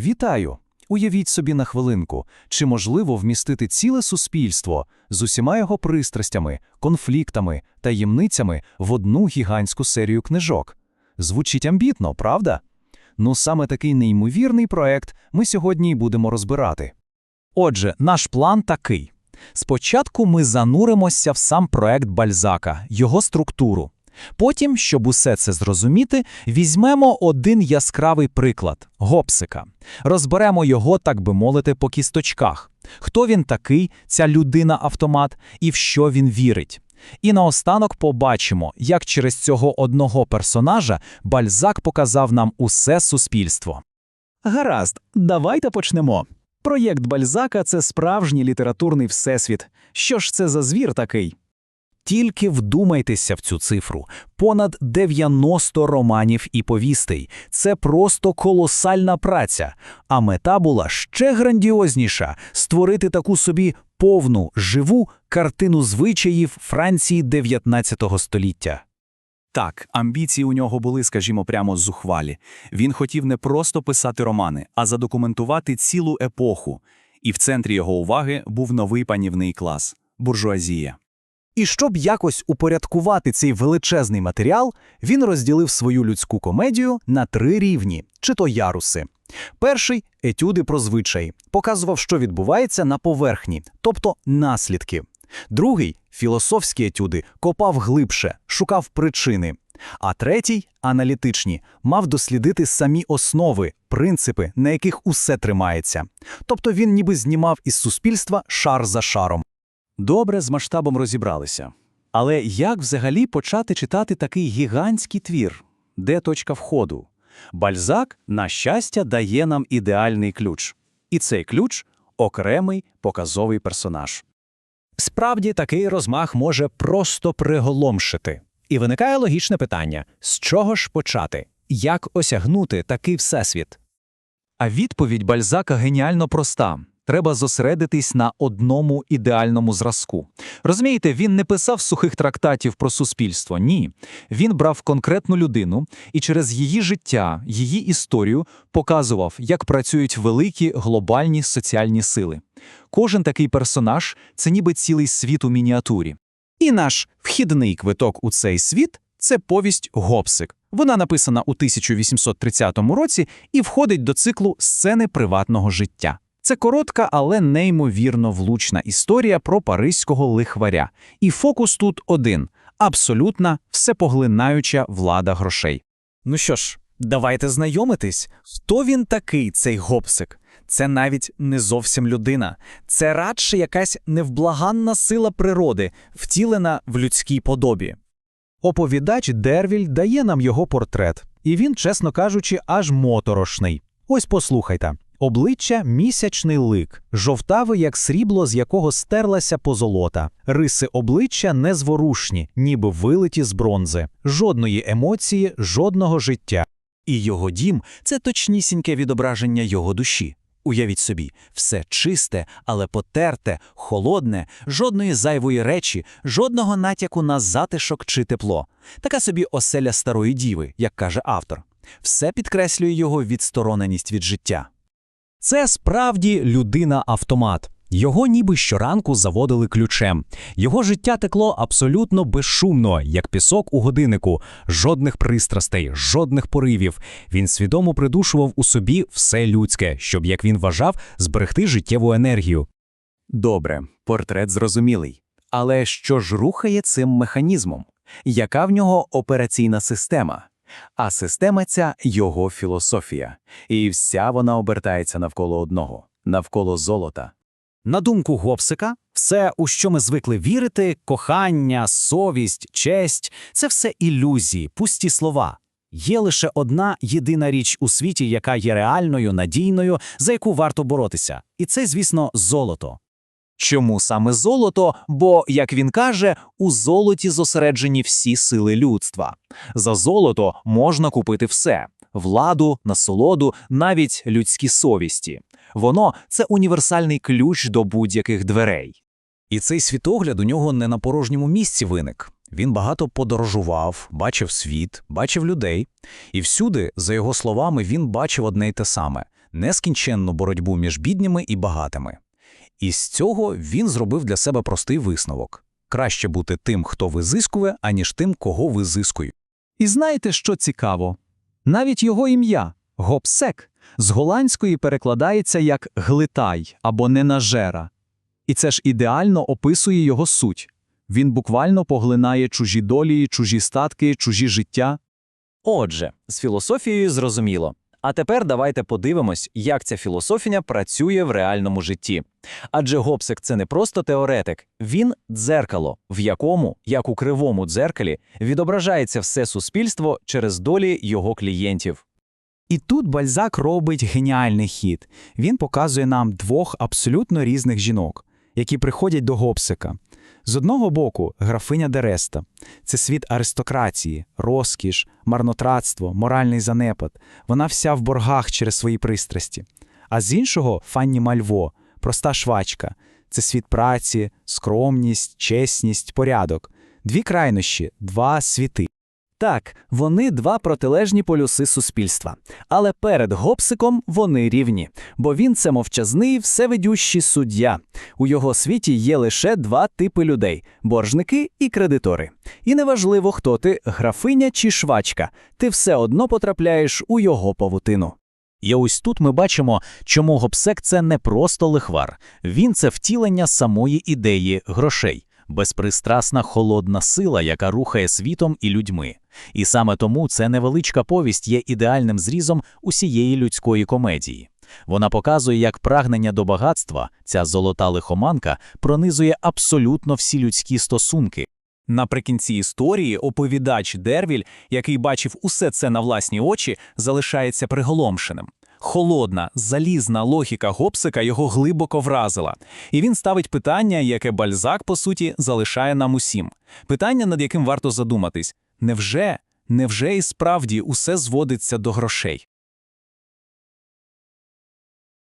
Вітаю! Уявіть собі на хвилинку, чи можливо вмістити ціле суспільство з усіма його пристрастями, конфліктами, таємницями в одну гігантську серію книжок. Звучить амбітно, правда? Ну саме такий неймовірний проект ми сьогодні й будемо розбирати. Отже, наш план такий. Спочатку ми зануримося в сам проект Бальзака, його структуру. Потім, щоб усе це зрозуміти, візьмемо один яскравий приклад гопсика. Розберемо його, так би мовити, по кісточках. Хто він такий, ця людина-автомат, і в що він вірить. І наостанок побачимо, як через цього одного персонажа Бальзак показав нам усе суспільство. Гаразд, давайте почнемо. Проєкт Бальзака це справжній літературний всесвіт. Що ж це за звір такий? Тільки вдумайтеся в цю цифру. Понад 90 романів і повістей. Це просто колосальна праця. А мета була ще грандіозніша – створити таку собі повну, живу картину звичаїв Франції 19 століття. Так, амбіції у нього були, скажімо, прямо зухвалі. Він хотів не просто писати романи, а задокументувати цілу епоху. І в центрі його уваги був новий панівний клас буржуазія. І щоб якось упорядкувати цей величезний матеріал, він розділив свою людську комедію на три рівні, чи то яруси. Перший етюди про звичаї, показував, що відбувається на поверхні, тобто наслідки. Другий філософські етюди копав глибше, шукав причини. А третій аналітичні, мав дослідити самі основи, принципи, на яких усе тримається. Тобто він ніби знімав із суспільства шар за шаром. Добре з масштабом розібралися. Але як взагалі почати читати такий гігантський твір? Де точка входу? Бальзак, на щастя, дає нам ідеальний ключ. І цей ключ окремий показовий персонаж. Справді такий розмах може просто приголомшити. І виникає логічне питання: з чого ж почати? Як осягнути такий всесвіт? А відповідь Бальзака геніально проста. Треба зосередитись на одному ідеальному зразку. Розумієте, він не писав сухих трактатів про суспільство. Ні. Він брав конкретну людину і через її життя, її історію показував, як працюють великі глобальні соціальні сили. Кожен такий персонаж це ніби цілий світ у мініатурі. І наш вхідний квиток у цей світ це повість Гопсик. Вона написана у 1830 році і входить до циклу сцени приватного життя. Це коротка, але неймовірно влучна історія про паризького лихваря. І фокус тут один абсолютна, всепоглинаюча влада грошей. Ну що ж, давайте знайомитись. Хто він такий, цей гопсик? Це навіть не зовсім людина, це радше якась невблаганна сила природи, втілена в людській подобі. Оповідач Дервіль дає нам його портрет, і він, чесно кажучи, аж моторошний. Ось послухайте. Обличчя місячний лик, жовтавий, як срібло, з якого стерлася позолота. Риси обличчя незворушні, ніби вилиті з бронзи, жодної емоції, жодного життя. І його дім це точнісіньке відображення його душі. Уявіть собі, все чисте, але потерте, холодне, жодної зайвої речі, жодного натяку на затишок чи тепло. Така собі оселя старої діви, як каже автор. Все підкреслює його відстороненість від життя. Це справді людина-автомат. Його ніби щоранку заводили ключем. Його життя текло абсолютно безшумно, як пісок у годиннику, жодних пристрастей, жодних поривів. Він свідомо придушував у собі все людське, щоб, як він вважав, зберегти життєву енергію. Добре, портрет зрозумілий. Але що ж рухає цим механізмом? Яка в нього операційна система? А система ця його філософія. І вся вона обертається навколо одного навколо золота. На думку Гопсика, все, у що ми звикли вірити, кохання, совість, честь це все ілюзії, пусті слова. Є лише одна єдина річ у світі, яка є реальною, надійною, за яку варто боротися. І це, звісно, золото. Чому саме золото? Бо, як він каже, у золоті зосереджені всі сили людства. За золото можна купити все владу, насолоду, навіть людські совісті. Воно це універсальний ключ до будь-яких дверей. І цей світогляд у нього не на порожньому місці виник. Він багато подорожував, бачив світ, бачив людей. І всюди, за його словами, він бачив одне й те саме нескінченну боротьбу між бідніми і багатими. І з цього він зробив для себе простий висновок. Краще бути тим, хто визискує, аніж тим, кого визискують. І знаєте, що цікаво? Навіть його ім'я Гопсек з голландської перекладається як глитай або ненажера. І це ж ідеально описує його суть. Він буквально поглинає чужі долі, чужі статки, чужі життя. Отже, з філософією зрозуміло. А тепер давайте подивимось, як ця філософія працює в реальному житті. Адже Гобсек – це не просто теоретик, він – дзеркало, в якому, як у кривому дзеркалі, відображається все суспільство через долі його клієнтів. І тут Бальзак робить геніальний хід. Він показує нам двох абсолютно різних жінок, які приходять до Гобсика. З одного боку, графиня Дереста – це світ аристократії, розкіш, марнотратство, моральний занепад. Вона вся в боргах через свої пристрасті. А з іншого – Фанні Мальво, проста швачка – це світ праці, скромність, чесність, порядок. Дві крайнощі, два світи. Так, вони два протилежні полюси суспільства. Але перед Гобсиком вони рівні, бо він це мовчазний, всевидющий суддя. У його світі є лише два типи людей – боржники і кредитори. І неважливо, хто ти – графиня чи швачка, ти все одно потрапляєш у його павутину. І ось тут ми бачимо, чому Гобсек – це не просто лихвар. Він – це втілення самої ідеї грошей, безпристрасна холодна сила, яка рухає світом і людьми. І саме тому це невеличка повість є ідеальним зрізом усієї людської комедії. Вона показує, як прагнення до багатства, ця золота лихоманка, пронизує абсолютно всі людські стосунки, Наприкінці історії оповідач Дервіль, який бачив усе це на власні очі, залишається приголомшеним. Холодна, залізна логіка гопсика його глибоко вразила. І він ставить питання, яке Бальзак, по суті, залишає нам усім. Питання, над яким варто задуматись. Невже, невже і справді усе зводиться до грошей?